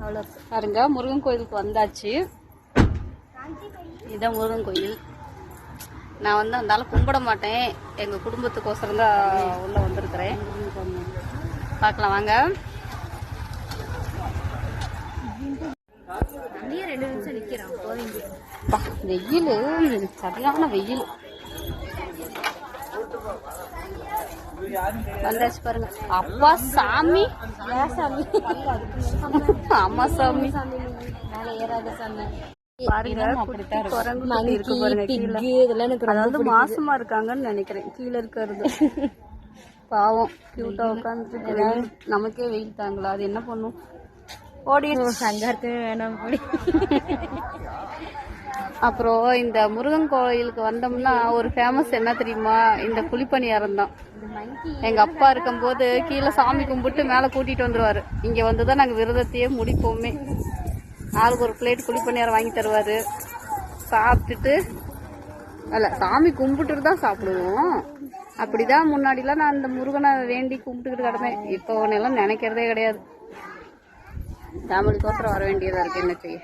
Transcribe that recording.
அவ்வளோ பாருங்க முருகன் கோயிலுக்கு வந்தாச்சு. இதான் முருகன் கோயில். நான் வந்து அந்தால கும்பிட மாட்டேன். எங்க குடும்பத்துக்கோசரம் தான் உள்ள வந்திருக்கிறேன். பார்க்கலாம் வாங்க. வெயில். சரியான வெயில். வந்தாச்சு பாருங்க. அப்பா சாமி. சாமி? அம்மா சாமி. மாசமா இருக்காங்கன்னு நினைக்கிறேன். கீழே இருக்கிறது. பாவம். கியூட்டா உட்காந்துட்டு நமக்கே வெயில் தாங்கல அது என்ன பண்ணும்? ஓடிடுச்சு. சங்காரத்தே வேணாம். அப்புறம் இந்த முருகன் கோயிலுக்கு வந்தோம்னா ஒரு ஃபேமஸ் என்ன தெரியுமா? இந்த குழிப்பணியாரம் தான். எங்க அப்பா இருக்கும்போது கீழே சாமி கும்பிட்டு மேலே கூட்டிட்டு வந்துருவாரு. இங்க வந்து தான் நாங்கள் விரதத்தையே முடிப்போமே. ஆளுக்கு ஒரு பிளேட் குழிப்பணியாரம் வாங்கி தருவாரு. சாப்பிட்டுட்டு அல்ல சாமி கும்பிட்டுட்டு தான் சாப்பிடுவோம். அப்படிதான் முன்னாடிலாம் நான் அந்த முருகனை வேண்டி கும்பிட்டுக்கிட்டு கிடந்தேன். இப்போ உன்னெல்லாம் நினைக்கிறதே கிடையாது. ஃபேமிலிக்கோசரம் வர வேண்டியதா இருக்கு என்ன செய்ய?